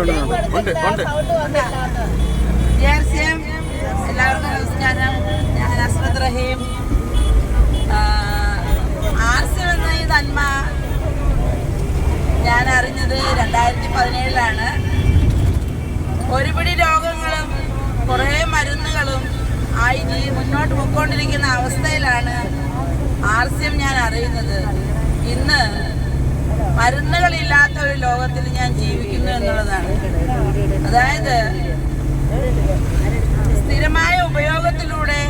ഉണ്ട്. ഉണ്ട് ഉണ്ട്. ജേർസിയം എല്ലാവർക്കും നമസ്കാരം. ഞാൻ അസ്മത് റഹീം. എന്ന ഈ നന്മ ഞാൻ അറിഞ്ഞത് രണ്ടായിരത്തി പതിനേഴിലാണ് ഒരുപിടി രോഗങ്ങളും കുറേ മരുന്നുകളും ആയി മുന്നോട്ട് പോയിക്കൊണ്ടിരിക്കുന്ന അവസ്ഥയിലാണ് ആർസ്യം ഞാൻ അറിയുന്നത്. ഇന്ന് മരുന്നുകളില്ലാത്ത ഒരു ലോകത്തിൽ ഞാൻ ജീവിക്കുന്നു എന്നുള്ളതാണ്. അതായത് സ്ഥിരമായ ഉപയോഗത്തിലൂടെ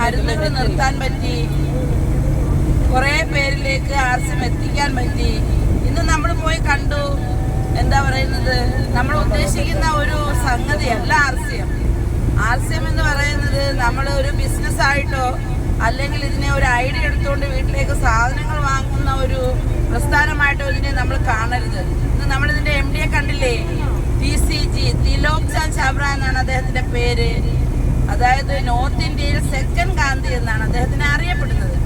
മരുന്നുകൾ നിർത്താൻ പറ്റി കുറേ പേരിലേക്ക് ആർസ്യം എത്തിക്കാൻ പറ്റി. ഇന്ന് നമ്മൾ പോയി കണ്ടു എന്താ പറയുന്നത്? നമ്മൾ ഉദ്ദേശിക്കുന്ന ഒരു സംഗതിയല്ല ആർസ്യം. ആർസ്യം എന്ന് പറയുന്നത് നമ്മൾ ഒരു ബിസിനസ് ആയിട്ടോ അല്ലെങ്കിൽ ഇതിനെ ഒരു ഐഡിയ എടുത്തുകൊണ്ട് വീട്ടിലേക്ക് സാധനങ്ങൾ വാങ്ങുന്ന ഒരു പ്രസ്ഥാനമായിട്ടോ ഇതിനെ നമ്മൾ കാണരുത്. ഇത് നമ്മളിതിന്റെ എം ഡിയെ കണ്ടില്ലേ? T C G Tilok Chand Chabra എന്നാണ് അദ്ദേഹത്തിന്റെ പേര്. അതായത് നോർത്ത് ഇന്ത്യയിൽ സെക്കൻഡ് ഗാന്ധി എന്നാണ് അദ്ദേഹത്തിനെ അറിയപ്പെടുന്നത്.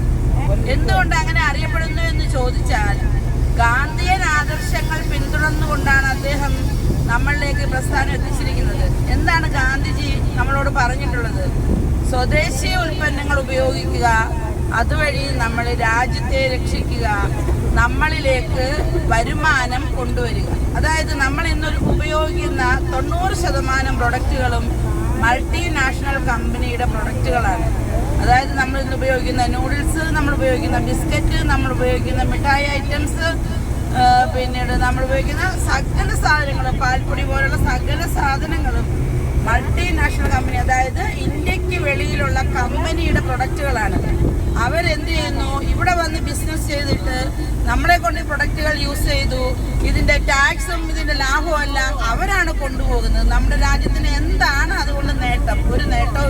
എന്തുകൊണ്ട് അങ്ങനെ അറിയപ്പെടുന്നു എന്ന് ചോദിച്ചാൽ ഗാന്ധിയൻ ആദർശങ്ങൾ പിന്തുടർന്നുകൊണ്ടാണ് അദ്ദേഹം നമ്മളിലേക്ക് പ്രസ്ഥാനം എത്തിച്ചിരിക്കുന്നത്. എന്താണ് ഗാന്ധിജി നമ്മളോട് പറഞ്ഞിട്ടുള്ളത്? സ്വദേശീയ ഉൽപ്പന്നങ്ങൾ ഉപയോഗിക്കുക. അതുവഴി നമ്മൾ രാജ്യത്തെ രക്ഷിക്കുക. നമ്മളിലേക്ക് വരുമാനം കൊണ്ടുവരിക. അതായത് നമ്മൾ ഇന്നൊരു ഉപയോഗിക്കുന്ന തൊണ്ണൂറ് ശതമാനം പ്രൊഡക്റ്റുകളും മൾട്ടിനാഷണൽ കമ്പനിയുടെ പ്രൊഡക്റ്റുകളാണ്. അതായത് നമ്മൾ ഇന്ന് ഉപയോഗിക്കുന്ന നൂഡിൽസ് നമ്മൾ ഉപയോഗിക്കുന്ന ബിസ്ക്കറ്റ് നമ്മൾ ഉപയോഗിക്കുന്ന മിഠായി ഐറ്റംസ് പിന്നീട് നമ്മൾ ഉപയോഗിക്കുന്ന സകല സാധനങ്ങളും പാൽപ്പൊടി പോലുള്ള സകല സാധനങ്ങളും മൾട്ടിനാഷണൽ കമ്പനി അതായത് ഇന്ത്യയ്ക്ക് വെളിയിലുള്ള കമ്പനിയുടെ പ്രൊഡക്റ്റുകളാണ്. അവരെന്ത് ചെയ്യുന്നു? ഇവിടെ വന്ന് ബിസിനസ് ചെയ്തിട്ട് നമ്മളെ കൊണ്ട് പ്രൊഡക്റ്റുകൾ യൂസ് ചെയ്തു. ഇതിന്റെ ടാക്സും ഇതിന്റെ ലാഭവും എല്ലാം അവരാണ് കൊണ്ടുപോകുന്നത്. നമ്മുടെ രാജ്യത്തിന് എന്താണ് അതുകൊണ്ട് നേട്ടം? ഒരു നേട്ടവും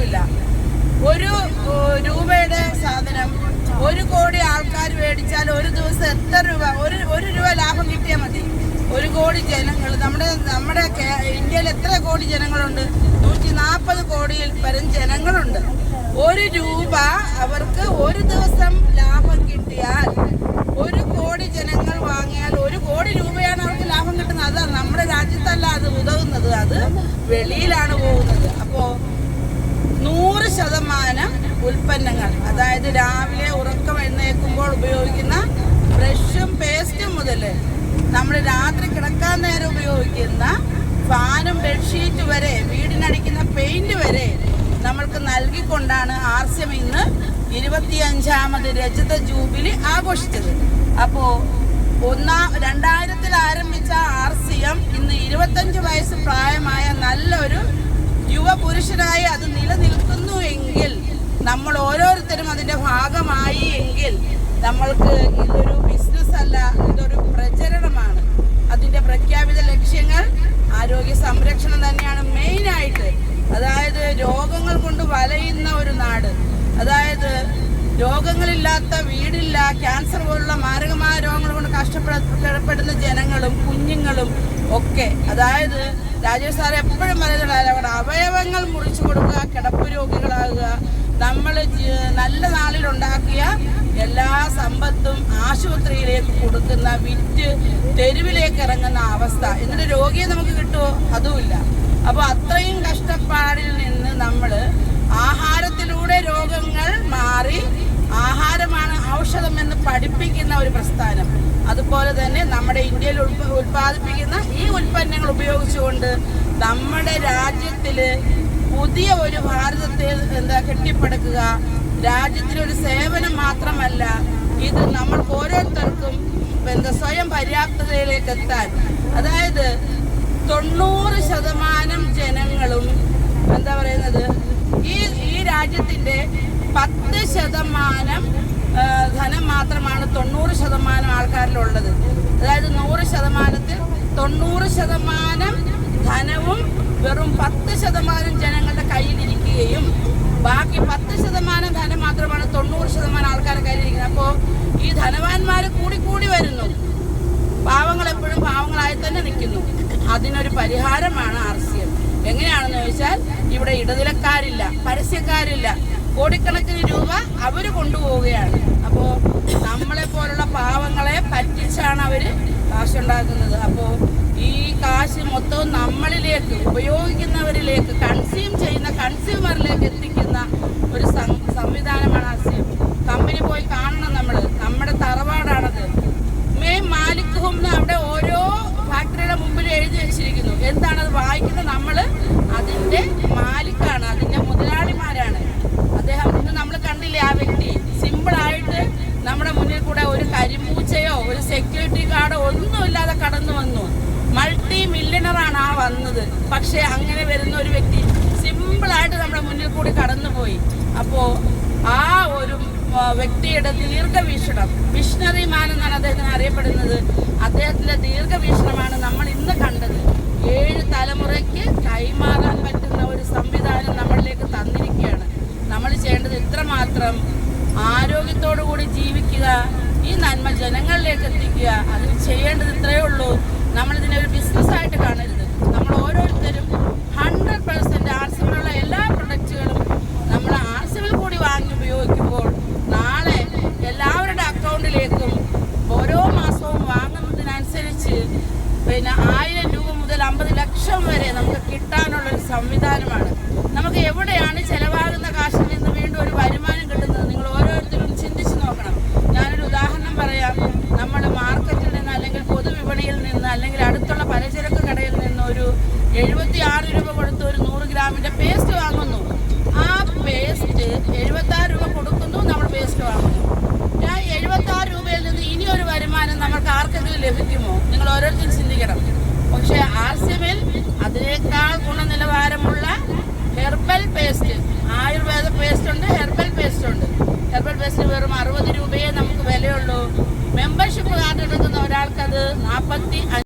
ഒരു രൂപയുടെ സാധനം ഒരു കോടി ആൾക്കാർ മേടിച്ചാൽ ഒരു ദിവസം എത്ര രൂപ? ഒരു കോടി ജനങ്ങൾ നമ്മുടെ നമ്മുടെ ഇന്ത്യയിൽ എത്ര കോടി ജനങ്ങളുണ്ട്? നൂറ്റി നാൽപ്പത് കോടിയിൽ പരം ജനങ്ങളുണ്ട്. ഒരു രൂപ അവർക്ക് ഒരു ദിവസം ലാഭം കിട്ടിയാൽ ഒരു കോടി ജനങ്ങൾ വാങ്ങിയാൽ ഒരു കോടി രൂപയാണ് അവർക്ക് ലാഭം കിട്ടുന്നത്. അത് നമ്മുടെ രാജ്യത്തല്ല അത് ഉതകുന്നത്. അത് വെളിയിലാണ് പോകുന്നത്. അപ്പോൾ നൂറ് ശതമാനം ഉൽപ്പന്നങ്ങൾ അതായത് രാവിലെ ഉറക്കം എഴുന്നേൽക്കുമ്പോൾ ഉപയോഗിക്കുന്ന ബ്രഷും പേസ്റ്റും മുതൽ നമ്മൾ രാത്രി കിടക്കാൻ നേരം ഉപയോഗിക്കുന്ന ഫാനും ബെഡ്ഷീറ്റ് വരെ വീടിനടിക്കുന്ന പെയിന്റ് വരെ നമ്മൾക്ക് നൽകിക്കൊണ്ടാണ് ആർസ്യം ഇന്ന് ഇരുപത്തിയഞ്ചാമത് രജത ജൂബിലി ആഘോഷിച്ചത്. അപ്പോ ഒന്നാം രണ്ടായിരത്തിൽ ആരംഭിച്ച ആർസിയം ഇന്ന് ഇരുപത്തഞ്ച് വയസ്സ് പ്രായമായ നല്ലൊരു യുവപുരുഷനായി അത് നിലനിൽക്കുന്നു എങ്കിൽ നമ്മൾ ഓരോരുത്തരും അതിന്റെ ഭാഗമായി എങ്കിൽ നമ്മൾക്ക് ഇതൊരു ബിസിനസ് അല്ല ഇതൊരു പ്രചരണമാണ്. അതിന്റെ പ്രഖ്യാപിത ലക്ഷ്യങ്ങൾ ആരോഗ്യ സംരക്ഷണം തന്നെയാണ് മെയിനായിട്ട് അതായത് രോഗങ്ങൾ കൊണ്ട് വലയുന്ന ഒരു നാട്. അതായത് രോഗങ്ങളില്ലാത്ത വീടില്ല ക്യാൻസർ പോലുള്ള മാരകമായ രോഗങ്ങൾ കൊണ്ട് കഷ്ടപ്പെടുന്ന ജനങ്ങളും കുഞ്ഞുങ്ങളും ഒക്കെ. അതായത് രാജേഷ് സാർ എപ്പോഴും പറയുന്ന ഡയലോഗാണ് അവയവങ്ങൾ മുറിച്ചു കൊടുക്കുക കിടപ്പ് രോഗികളാകുക നമ്മൾ നല്ല നാളിൽ ഉണ്ടാക്കിയ എല്ലാ സമ്പത്തും ആശുപത്രിയിലേക്ക് കൊടുക്കുന്ന വിറ്റ് തെരുവിലേക്ക് ഇറങ്ങുന്ന അവസ്ഥ. എന്നിട്ട് രോഗിയെ നമുക്ക് കിട്ടുമോ അതുമില്ല. അപ്പോൾ അത്രയും കഷ്ടപ്പാടിൽ നിന്ന് നമ്മൾ ആഹാരത്തിലൂടെ രോഗങ്ങൾ മാറി ആഹാരമാണ് ഔഷധം എന്ന് പഠിപ്പിക്കുന്ന ഒരു പ്രസ്ഥാനം. അതുപോലെ തന്നെ നമ്മുടെ ഇന്ത്യയിൽ ഉൽപ്പ- ഉൽപ്പാദിപ്പിക്കുന്ന ഈ ഉൽപ്പന്നങ്ങൾ ഉപയോഗിച്ചുകൊണ്ട് നമ്മുടെ രാജ്യത്തിൽ പുതിയ ഒരു ഭാരതത്തെ എന്താ കെട്ടിപ്പടുക്കുക. രാജ്യത്തിനൊരു സേവനം മാത്രമല്ല ഇത് നമ്മൾക്ക് ഓരോരുത്തർക്കും എന്താ സ്വയം പര്യാപ്തതയിലേക്ക് എത്താൻ. അതായത് തൊണ്ണൂറ് ശതമാനം ജനങ്ങളും എന്താ പറയുന്നത് ഈ ഈ രാജ്യത്തിന്റെ പത്ത് ശതമാനം ധനം മാത്രമാണ് തൊണ്ണൂറ് ശതമാനം ആൾക്കാരിലുള്ളത്. അതായത് നൂറ് ശതമാനത്തിൽ തൊണ്ണൂറ് ശതമാനം ധനവും വെറും പത്ത് ശതമാനം ജനങ്ങളുടെ കയ്യിലിരിക്കുകയും ബാക്കി പത്ത് ശതമാനം ധനം മാത്രമാണ് തൊണ്ണൂറ് ശതമാനം ആൾക്കാരുടെ കയ്യിലിരിക്കുന്നത്. അപ്പോൾ ഈ ധനവാന്മാർ കൂടി കൂടി വരുന്നു. പാവങ്ങൾ എപ്പോഴും പാവങ്ങളായി തന്നെ നിൽക്കുന്നു. അതിനൊരു പരിഹാരമാണ് ആർ സി എം എങ്ങനെയാണെന്ന് ചോദിച്ചാൽ ഇവിടെ ഇടനിലക്കാരില്ല പരസ്യക്കാരില്ല. കോടിക്കണക്കിന് രൂപ അവർ കൊണ്ടുപോവുകയാണ്. അപ്പോ നമ്മളെ പോലുള്ള പാവങ്ങളെ പറ്റിച്ചാണ് അവർ കാശുണ്ടാക്കുന്നത്. അപ്പോ ഈ കാശ് മൊത്തവും നമ്മളിലേക്ക് ഉപയോഗിക്കുന്നവരിലേക്ക് കൺസ്യൂം ചെയ്യുന്ന കൺസ്യൂമറിലേക്ക് എത്തിക്കുന്ന ഒരു സംവിധാനമാണ് ആർ കമ്പനി പോയി കാണണം നമ്മൾ നമ്മുടെ തറവാടാണത്. മെയ് എന്ന് അവിടെ ഓരോ ഫാക്ടറിയുടെ മുമ്പിൽ എഴുതി വെച്ചിരിക്കുന്നു. അത് വായിക്കുന്നത് നമ്മൾ അതിന്റെ മാലിക്കാണ് അതിന്റെ മുതലാളിമാരാണ്. അദ്ദേഹം ഇന്ന് നമ്മൾ കണ്ടില്ലേ ആ വ്യക്തി? സിമ്പിളായിട്ട് നമ്മുടെ മുന്നിൽ കൂടെ ഒരു കരിമൂച്ചയോ ഒരു സെക്യൂരിറ്റി ഗാർഡോ ഒന്നുമില്ലാതെ വന്നത്. പക്ഷേ അങ്ങനെ വരുന്ന ഒരു വ്യക്തി സിമ്പിളായിട്ട് നമ്മുടെ മുന്നിൽ കൂടി കടന്നുപോയി. അപ്പോ ആ ഒരു വ്യക്തിയുടെ ദീർഘവീക്ഷണം വിഷണറി മാൻ എന്നാണ് അദ്ദേഹത്തിന് അറിയപ്പെടുന്നത്. അദ്ദേഹത്തിന്റെ ദീർഘവീക്ഷണമാണ് നമ്മൾ ഇന്ന് കണ്ടത്. ഏഴ് തലമുറയ്ക്ക് കൈമാറാൻ പറ്റുന്ന ഒരു സംവിധാനം നമ്മളിലേക്ക് തന്നിരിക്കുകയാണ്. നമ്മൾ ചെയ്യേണ്ടത് ഇത്രമാത്രം ആരോഗ്യത്തോടു കൂടി ജീവിക്കുക ഈ നന്മ ജനങ്ങളിലേക്ക് എത്തിക്കുക. അതിന് ചെയ്യേണ്ടത് ഇത്രയേ ഉള്ളൂ. നമ്മൾ ഇതിനെ ഒരു ബിസിനസ്സായിട്ട് കാണരുത്. നമ്മൾ ഓരോരുത്തരും ഹൺഡ്രഡ് പെർസെന്റ് ആർസിമിലുള്ള എല്ലാ പ്രൊഡക്റ്റുകളും നമ്മൾ ആർസിമിൽ കൂടി വാങ്ങി ഉപയോഗിക്കുമ്പോൾ നാളെ എല്ലാവരുടെ അക്കൗണ്ടിലേക്കും ഓരോ മാസവും വാങ്ങുന്നതിനനുസരിച്ച് പിന്നെ ആയിരം രൂപ മുതൽ അമ്പത് ലക്ഷം വരെ നമുക്ക് കിട്ടാനുള്ള ഒരു സംവിധാനമാണ് നമുക്ക് എവിടെയാണ് ചെലവാകുന്ന കാശിൽ നിന്ന് വീണ്ടും ഒരു വരുമാനം കിട്ടുന്നത് നിങ്ങൾ ഓരോരുത്തരും ചിന്തിച്ച് നോക്കണം ഞാനൊരു ഉദാഹരണം പറയാം നമ്മൾ മാർക്കറ്റിൽ നിന്ന് അല്ലെങ്കിൽ പൊതുവിപണിയിൽ നിന്ന് അല്ലെങ്കിൽ അടുത്തുള്ള പലചരക്ക് കടയിൽ നിന്ന് ഒരു എഴുപത്തി ആറ് രൂപ കൊടുത്ത് ഒരു നൂറ് ഗ്രാമിന്റെ പേസ്റ്റ് വാങ്ങുന്നു ആ പേസ്റ്റ് എഴുപത്തി ആറ് രൂപ കൊടുക്കുന്നു നമ്മൾ പേസ്റ്റ് വാങ്ങുന്നു ആ എഴുപത്തി ആറ് രൂപയിൽ നിന്ന് ഇനി ഒരു വരുമാനം നമുക്ക് ആർക്കെങ്കിലും ലഭിക്കുമോ നിങ്ങൾ ഓരോരുത്തരും ചിന്തിക്കണം ആർസിമിൽ അതിനേക്കാൾ ഗുണനിലവാരമുള്ള ഹെർബൽ പേസ്റ്റ് ആയുർവേദ പേസ്റ്റ് ഉണ്ട് ഹെർബൽ പേസ്റ്റ് ഉണ്ട്. ഹെർബൽ പേസ്റ്റ് വെറും അറുപത് രൂപയെ നമുക്ക് വിലയുള്ളൂ. മെമ്പർഷിപ്പ് കാർഡ് എടുക്കുന്ന ഒരാൾക്കത് നാൽപ്പത്തി